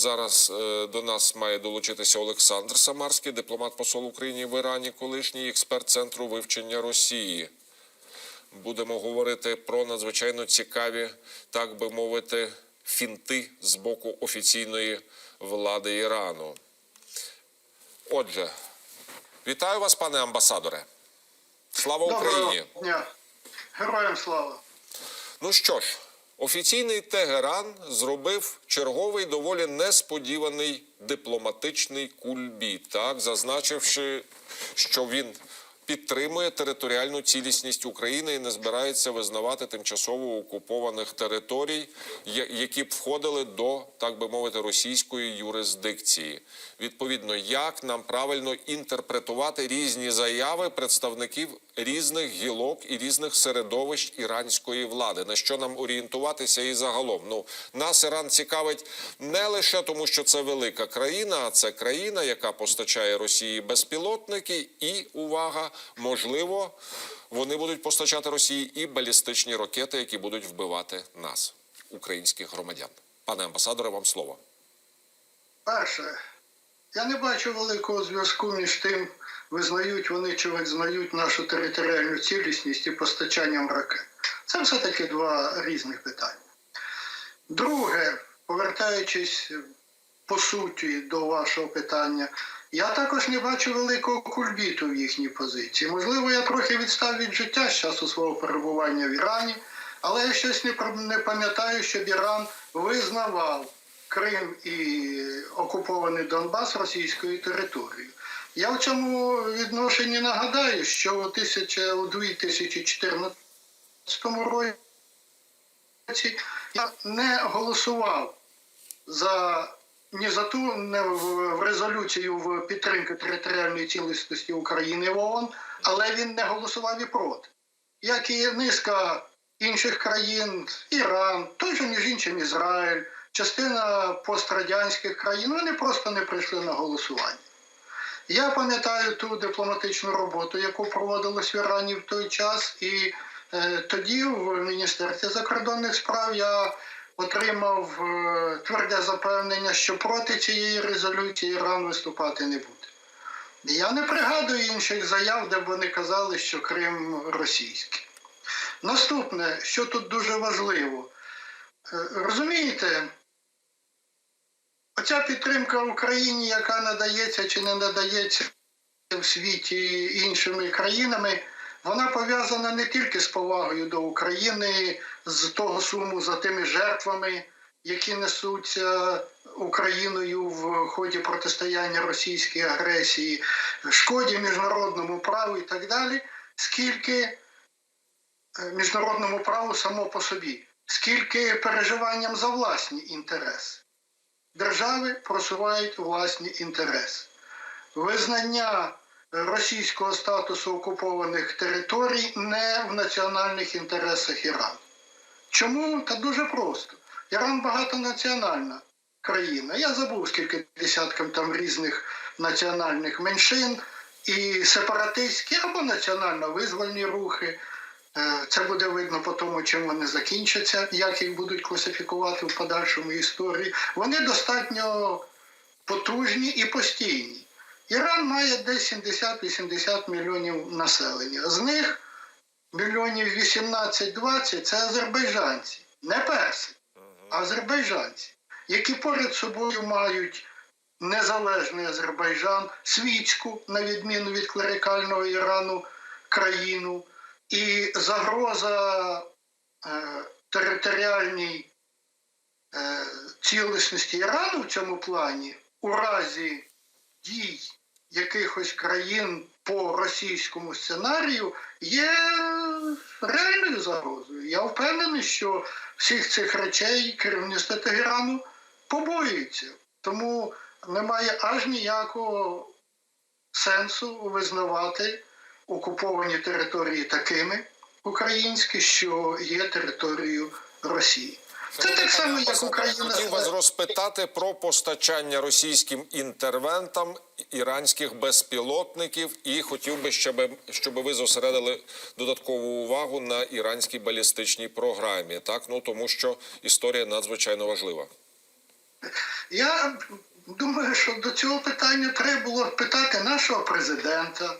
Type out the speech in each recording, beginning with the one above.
Зараз е, до нас має долучитися Олександр Самарський, дипломат посол України в Ірані, колишній експерт центру вивчення Росії. Будемо говорити про надзвичайно цікаві, так би мовити, фінти з боку офіційної влади Ірану. Отже, вітаю вас, пане амбасадоре. Слава Україні! Доброго дня. Героям слава. Ну що ж, офіційний Тегеран зробив черговий доволі несподіваний дипломатичний кульбіт, так зазначивши, що він підтримує територіальну цілісність України і не збирається визнавати тимчасово окупованих територій, які б входили до, так би мовити, російської юрисдикції. Відповідно, як нам правильно інтерпретувати різні заяви представників різних гілок і різних середовищ іранської влади, на що нам орієнтуватися і загалом. Ну нас Іран цікавить не лише тому, що це велика країна, а це країна, яка постачає Росії безпілотники, і увага, можливо, вони будуть постачати Росії і балістичні ракети, які будуть вбивати нас, українських громадян. Пане амбасадоре, вам слово. Перше, я не бачу великого зв'язку між тим, визнають вони чи визнають нашу територіальну цілісність і постачанням ракет. Це все-таки два різних питання. Друге, повертаючись по суті до вашого питання, я також не бачу великого кульбіту в їхній позиції. Можливо, я трохи відстав від життя з часу свого перебування в Ірані, але я щось не пам'ятаю, щоб Іран визнавав Крим і окупований Донбас російською територією. Я в цьому відношенні нагадаю, що у, 2014 році я не голосував за ні за ту не в, резолюцію в підтримку територіальної цілісності України в ООН, але він не голосував і проти. Як і низка інших країн, Іран, той же між іншим Ізраїль, частина пострадянських країн, вони просто не прийшли на голосування. Я пам'ятаю ту дипломатичну роботу, яку проводилась в Ірані в той час, і е, тоді в Міністерстві закордонних справ я отримав е, тверде запевнення, що проти цієї резолюції Іран виступати не буде. Я не пригадую інших заяв, де б вони казали, що Крим російський. Наступне, що тут дуже важливо, Е, розумієте, оця підтримка Україні, яка надається чи не надається в світі іншими країнами, вона пов'язана не тільки з повагою до України, з того суму за тими жертвами, які несуться Україною в ході протистояння російській агресії, шкоді міжнародному праву і так далі, скільки е, міжнародному праву само по собі, скільки переживанням за власні інтереси. Держави просувають власні інтереси. Визнання російського статусу окупованих територій не в національних інтересах Ірану. Чому? Та дуже просто. Іран багатонаціональна країна. Я забув, скільки десятків там різних національних меншин і сепаратистські або національно-визвольні рухи. Е, Це буде видно по тому, чим вони закінчаться, як їх будуть класифікувати в подальшому історії. Вони достатньо потужні і постійні. Іран має десь 70-80 мільйонів населення. З них мільйонів 18-20 це азербайджанці, не перси, а азербайджанці, які поряд собою мають незалежний Азербайджан, світську, на відміну від клерикального Ірану, країну. І загроза е, територіальній е, цілісності Ірану в цьому плані у разі дій якихось країн по російському сценарію є реальною загрозою. Я впевнений, що всіх цих речей керівництво Тегерану побоюється. Тому немає аж ніякого сенсу визнавати окуповані території такими українські, що є територією Росії. Це так само, як Україна. Хотів вас розпитати про постачання російським інтервентам іранських безпілотників, і хотів би, щоб, щоб ви зосередили додаткову увагу на іранській балістичній програмі. Так, ну тому що історія надзвичайно важлива. Я думаю, що до цього питання треба було питати нашого президента,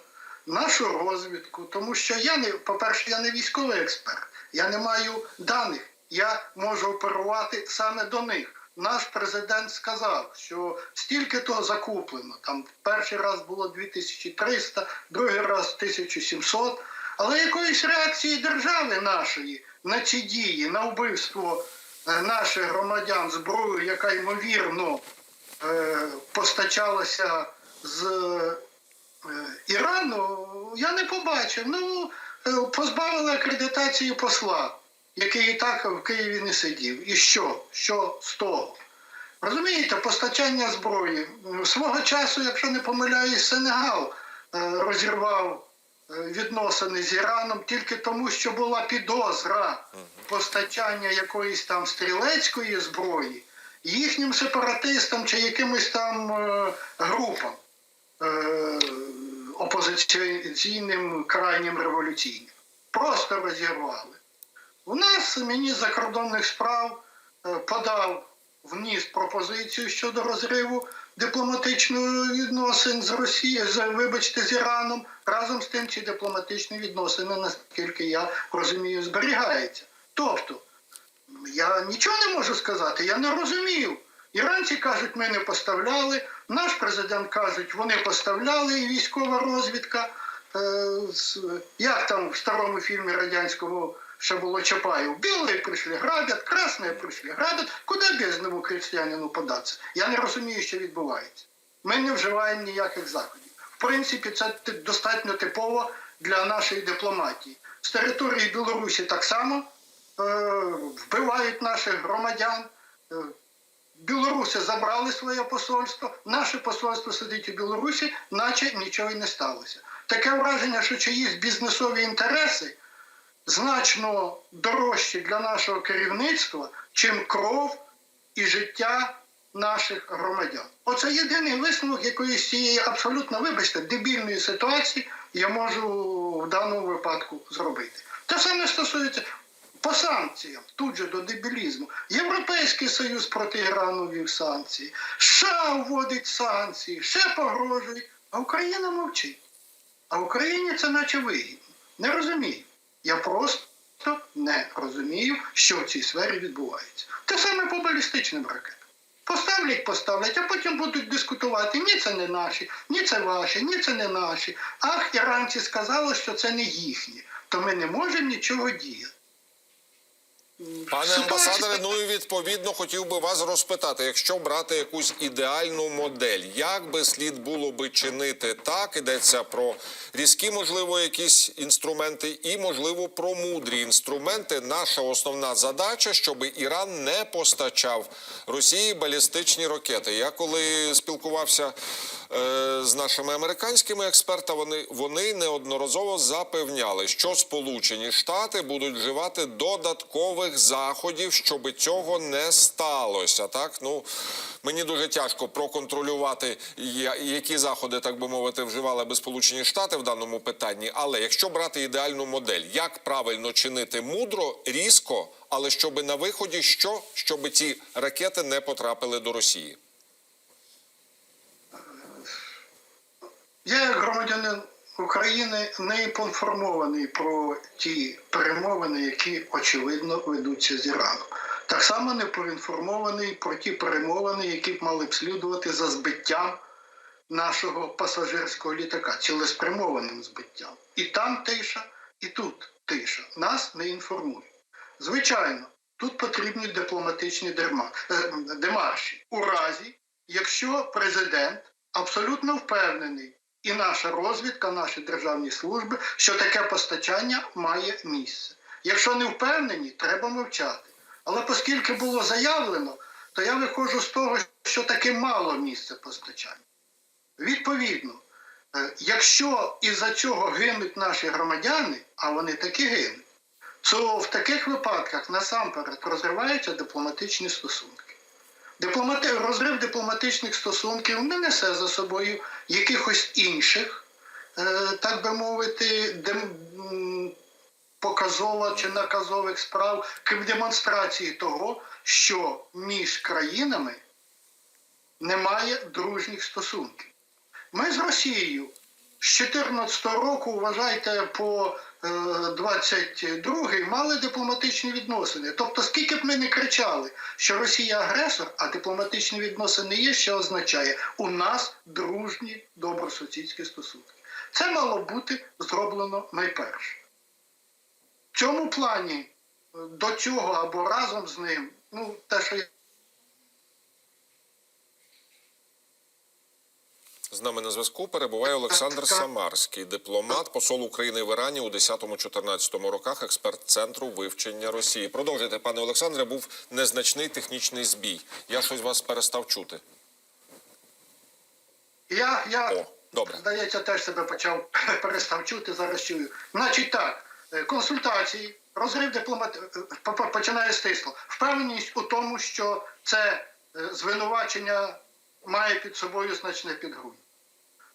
нашу розвідку, тому що я не, по-перше, я не військовий експерт, я не маю даних, я можу оперувати саме до них. Наш президент сказав, що стільки того закуплено. Там перший раз було 2300, другий раз 1700. Але якоїсь реакції держави нашої на ці дії, на вбивство е, наших громадян зброю, яка ймовірно е, постачалася з Ірану, я не побачив. Ну, е, позбавили акредитації посла, який і так в Києві не сидів. І що? Що з того? Розумієте, постачання зброї. Свого часу, якщо не помиляюсь, Сенегал е, розірвав е, відносини з Іраном тільки тому, що була підозра постачання якоїсь там стрілецької зброї їхнім сепаратистам чи якимось там е, групам е, опозиційним крайнім революційним. Просто розірвали. У нас міністр закордонних справ е, подав вніс пропозицію щодо розриву дипломатичних відносин з Росією, вибачте, з Іраном. Разом з тим ці дипломатичні відносини, наскільки я розумію, зберігаються. Тобто, я нічого не можу сказати, я не розумію. Іранці кажуть, ми не поставляли. Наш президент кажуть, вони поставляли і військова розвідка. Е, як там в старому фільмі радянського ще було Чапаєв. Білі прийшли грабять, красні прийшли грабять. Куди бізному крестьянину податися? Я не розумію, що відбувається. Ми не вживаємо ніяких заходів. В принципі, це достатньо типово для нашої дипломатії. З території Білорусі так само е, вбивають наших громадян. Білоруси забрали своє посольство, наше посольство сидить у Білорусі, наче нічого й не сталося. Таке враження, що чиїсь бізнесові інтереси значно дорожчі для нашого керівництва, чим кров і життя наших громадян. Оце єдиний висновок якоїсь цієї абсолютно, вибачте, дебільної ситуації я можу в даному випадку зробити. Те саме стосується по санкціям, тут же до дебілізму. Європейський Союз проти Ірану ввів санкції, США вводить санкції, ще погрожують, а Україна мовчить. А Україні це наче вигідно. Не розумію. Я просто не розумію, що в цій сфері відбувається. Те саме по балістичним ракетам. Поставлять, поставлять, а потім будуть дискутувати. Ні, це не наші, ні це ваші, ні це не наші. Ах, іранці сказали, що це не їхні, то ми не можемо нічого діяти. Пане амбасадоре, ну і відповідно хотів би вас розпитати, якщо брати якусь ідеальну модель, як би слід було би чинити так, йдеться про різкі, можливо, якісь інструменти, і можливо про мудрі інструменти. Наша основна задача, щоб Іран не постачав Росії балістичні ракети. Я коли спілкувався з нашими американськими експертами, вони, вони неодноразово запевняли, що Сполучені Штати будуть вживати додаткових заходів, щоб цього не сталося. Так ну мені дуже тяжко проконтролювати, які заходи, так би мовити, вживали би Сполучені Штати в даному питанні. Але якщо брати ідеальну модель, як правильно чинити мудро, різко, але щоб на виході що, щоб ці ракети не потрапили до Росії. Я, як громадянин України, не поінформований про ті перемовини, які очевидно ведуться з Іраном. Так само не поінформований про ті перемовини, які б мали б слідувати за збиттям нашого пасажирського літака, цілеспрямованим збиттям. І там тиша, і тут тиша. Нас не інформують. Звичайно, тут потрібні дипломатичні е, демарші. У разі, якщо президент абсолютно впевнений, і наша розвідка, наші державні служби, що таке постачання має місце. Якщо не впевнені, треба мовчати. Але оскільки було заявлено, то я виходжу з того, що таки мало місце постачання. Відповідно, е, якщо із-за цього гинуть наші громадяни, а вони таки гинуть, то в таких випадках насамперед розриваються дипломатичні стосунки. Дипломати... Розрив дипломатичних стосунків не несе за собою якихось інших, е, так би мовити, дем... показово чи наказових справ, крім демонстрації того, що між країнами немає дружніх стосунків. Ми з Росією з 2014 року, вважайте, по 22-й мали дипломатичні відносини. Тобто, скільки б ми не кричали, що Росія агресор, а дипломатичні відносини є, що означає, у нас дружні добросусідські стосунки. Це мало бути зроблено найперше. В цьому плані е, до цього або разом з ним, ну, те, що я З нами на зв'язку перебуває Олександр Самарський, дипломат, посол України в Ірані у 10-14 роках, експерт центру вивчення Росії. Продовжуйте, пане Олександре, був незначний технічний збій. Я щось вас перестав чути. Я, я О, добре. здається, теж себе почав перестав чути, зараз чую. Значить так, е, консультації, розрив дипломат е, по- починає стисло. Впевненість у тому, що це е, звинувачення має під собою значне підґрунтя.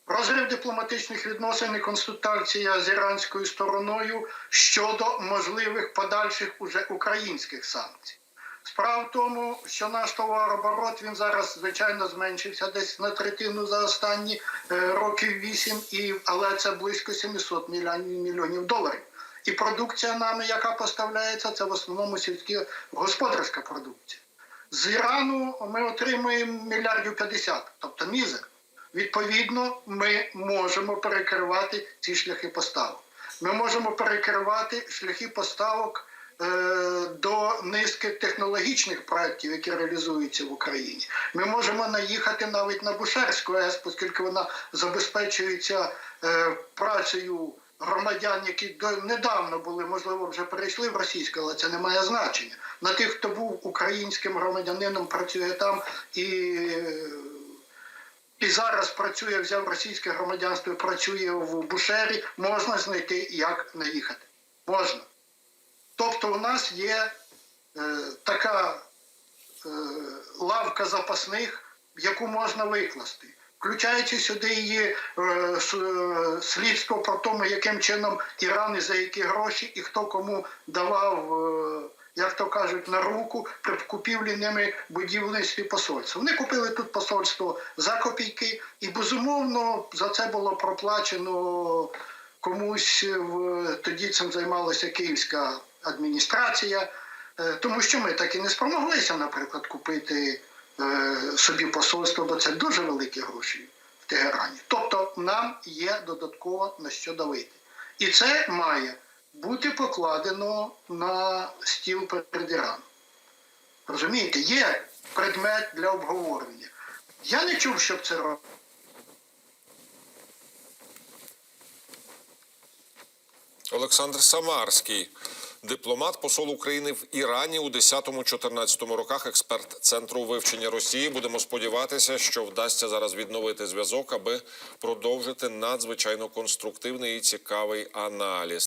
Розрив дипломатичних відносин і консультація з іранською стороною щодо можливих подальших уже українських санкцій. Справа в тому, що наш товарооборот він зараз звичайно зменшився десь на третину за останні е, років вісім, і але це близько 700 мільйонів доларів. І продукція нами, яка поставляється, це в основному сільськогосподарська продукція. З Ірану ми отримуємо мільярдів 50, тобто мізер. Відповідно, ми можемо перекривати ці шляхи поставок. Ми можемо перекривати шляхи поставок е, до низки технологічних проєктів, які реалізуються в Україні. Ми можемо наїхати навіть на Бушерську АЕС, оскільки вона забезпечується е, працею громадян, які недавно були, можливо, вже перейшли в російську, але це не має значення. На тих, хто був українським громадянином, працює там і. е, і зараз працює, взяв російське громадянство, і працює в Бушері, можна знайти, як наїхати. Можна. Тобто у нас є е, така е, лавка запасних, яку можна викласти. Включаючи сюди її е, е, слідство про тому, яким чином Іран і за які гроші, і хто кому давав, е, як то кажуть, на руку при купівлі ними будівництві посольства. Вони купили тут посольство за копійки, і безумовно за це було проплачено комусь в тоді цим займалася київська адміністрація, тому що ми так і не спромоглися, наприклад, купити собі посольство, бо це дуже великі гроші в Тегерані. Тобто нам є додатково на що давити. І це має бути покладено на стіл перед Іраном. Розумієте, є предмет для обговорення. Я не чув, щоб це робили. Олександр Самарський, дипломат, посол України в Ірані у 10-14 роках, експерт центру вивчення Росії. Будемо сподіватися, що вдасться зараз відновити зв'язок, аби продовжити надзвичайно конструктивний і цікавий аналіз.